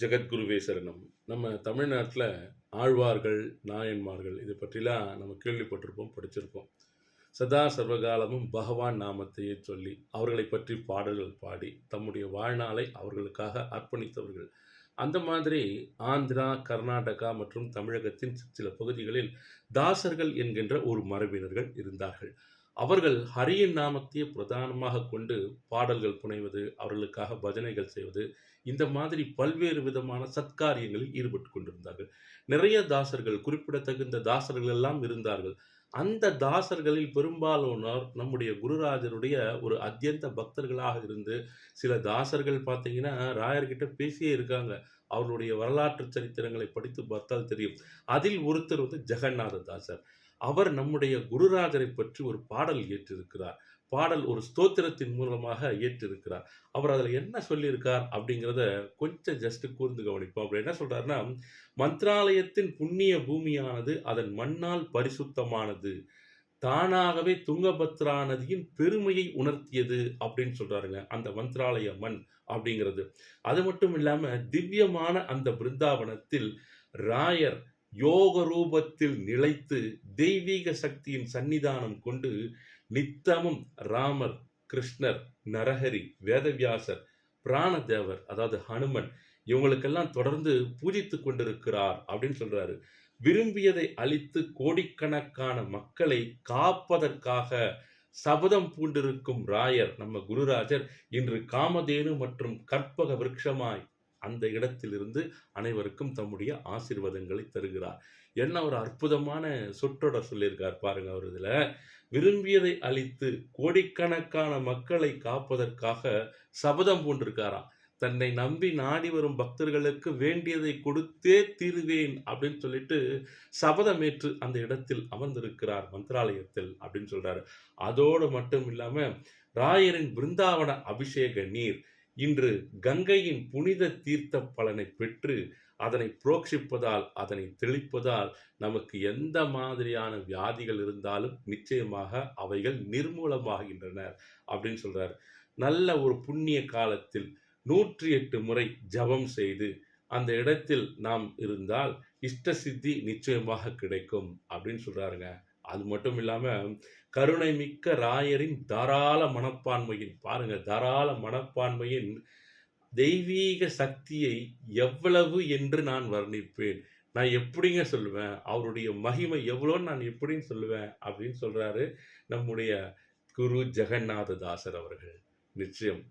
ஜெகத்குருவே சரணம். நம்ம தமிழ்நாட்டில் ஆழ்வார்கள் நாயன்மார்கள் இதை பற்றிலாம் நம்ம கேள்விப்பட்டிருப்போம் படிச்சிருப்போம். சதா சர்வகாலமும் பகவான் நாமத்தையே சொல்லி அவர்களை பற்றி பாடல்கள் பாடி தம்முடைய வாழ்நாளை அவர்களுக்காக அர்ப்பணித்தவர்கள். அந்த மாதிரி ஆந்திரா கர்நாடகா மற்றும் தமிழகத்தின் சில பகுதிகளில் தாசர்கள் என்கின்ற ஒரு மரபினர்கள் இருந்தார்கள். அவர்கள் ஹரியின் நாமத்தையே பிரதானமாக கொண்டு பாடல்கள் புனைவது அவர்களுக்காக பஜனைகள் செய்வது இந்த மாதிரி பல்வேறு விதமான சத்காரியங்களில் ஈடுபட்டு கொண்டிருந்தார்கள். நிறைய தாசர்கள் குறிப்பிடத்தகுந்த தாசர்கள் எல்லாம் இருந்தார்கள். அந்த தாசர்களில் பெரும்பாலானோர் நம்முடைய குருராஜருடைய ஒரு அத்தியந்த பக்தர்களாக இருந்து சில தாசர்கள் பார்த்தீங்கன்னா ராயர்கிட்ட பேசியே இருக்காங்க. அவருடைய வரலாற்று சரித்திரங்களை படித்து பார்த்தால் தெரியும். அதில் ஒருத்தர் வந்து ஜெகநாத தாசர். அவர் நம்முடைய குருராஜரை பற்றி ஒரு பாடல் இயற்றிருக்கிறார் பாடல் ஒரு ஸ்தோத்திரத்தின் மூலமாக இயற்றிருக்கிறார் அவர் அதில் என்ன சொல்லியிருக்கார் அப்படிங்கிறத கொஞ்சம் ஜஸ்ட் கூர்ந்து கவனிப்போம். அப்படி என்ன சொல்கிறாருன்னா மந்திராலயத்தின் புண்ணிய பூமியானது அதன் மண்ணால் பரிசுத்தமானது. தானாகவே துங்கபத்ரா நதியின் பெருமையை உணர்த்தியது அப்படின்னு சொல்றாருங்க. அந்த மந்த்ராலய மண் அப்படிங்கிறது. அது மட்டும் இல்லாம திவ்யமான அந்த பிருந்தாவனத்தில் ராயர் யோக ரூபத்தில் நிலைத்து தெய்வீக சக்தியின் சன்னிதானம் கொண்டு நித்தமும் ராமர் கிருஷ்ணர் நரஹரி வேதவியாசர் பிராணதேவர் அதாவது ஹனுமன் இவங்களுக்கெல்லாம் தொடர்ந்து பூஜித்து கொண்டிருக்கிறார் அப்படின்னு சொல்றாரு. விரும்பியதை அளித்து கோடிக்கணக்கான மக்களை காப்பதற்காக சபதம் பூண்டிருக்கும் ராயர் நம்ம குருராஜர் இன்று காமதேனு மற்றும் கற்பக விருட்சமாய் அந்த இடத்திலிருந்து அனைவருக்கும் தம்முடைய ஆசீர்வாதங்களை தருகிறார். என்ன ஒரு அற்புதமான சொற்றொடர் சொல்லியிருக்கார் பாருங்க அவர் இதில். விரும்பியதை அழித்து கோடிக்கணக்கான மக்களை காப்பதற்காக சபதம் பூண்டிருக்காராம். தன்னை நம்பி நாடி வரும் பக்தர்களுக்கு வேண்டியதை கொடுத்தே தீருவேன் அப்படின்னு சொல்லிட்டு சபதமேற்று அந்த இடத்தில் அமர்ந்திருக்கிறார் மந்திராலயத்தில் அப்படின்னு சொல்றாரு. அதோடு மட்டும் இல்லாம ராயரின் பிருந்தாவன அபிஷேக நீர் இன்று கங்கையின் புனித தீர்த்த பலனை பெற்று அதனை புரோக்ஷிப்பதால் அதனை தெளிப்பதால் நமக்கு எந்த மாதிரியான வியாதிகள் இருந்தாலும் நிச்சயமாக அவைகள் நிர்மூலமாகின்றன அப்படின்னு சொல்றார். நல்ல ஒரு புண்ணிய காலத்தில் நூற்றி எட்டு முறை ஜபம் செய்து அந்த இடத்தில் நாம் இருந்தால் இஷ்ட சித்தி நிச்சயமாக கிடைக்கும் அப்படின்னு சொல்றாருங்க. அது மட்டும் இல்லாம கருணை மிக்க ராயரின் தாராள மனப்பான்மையின் பாருங்க தாராள மனப்பான்மையின் தெய்வீக சக்தியை எவ்வளவு என்று நான் வர்ணிப்பேன். நான் எப்படிங்க சொல்லுவேன்? அவருடைய மகிமை எவ்வளோன்னு நான் எப்படின்னு சொல்லுவேன்? அப்படின்னு சொல்கிறாரு நம்முடைய குரு ஜெகநாத தாசர் அவர்கள். நிச்சயம்.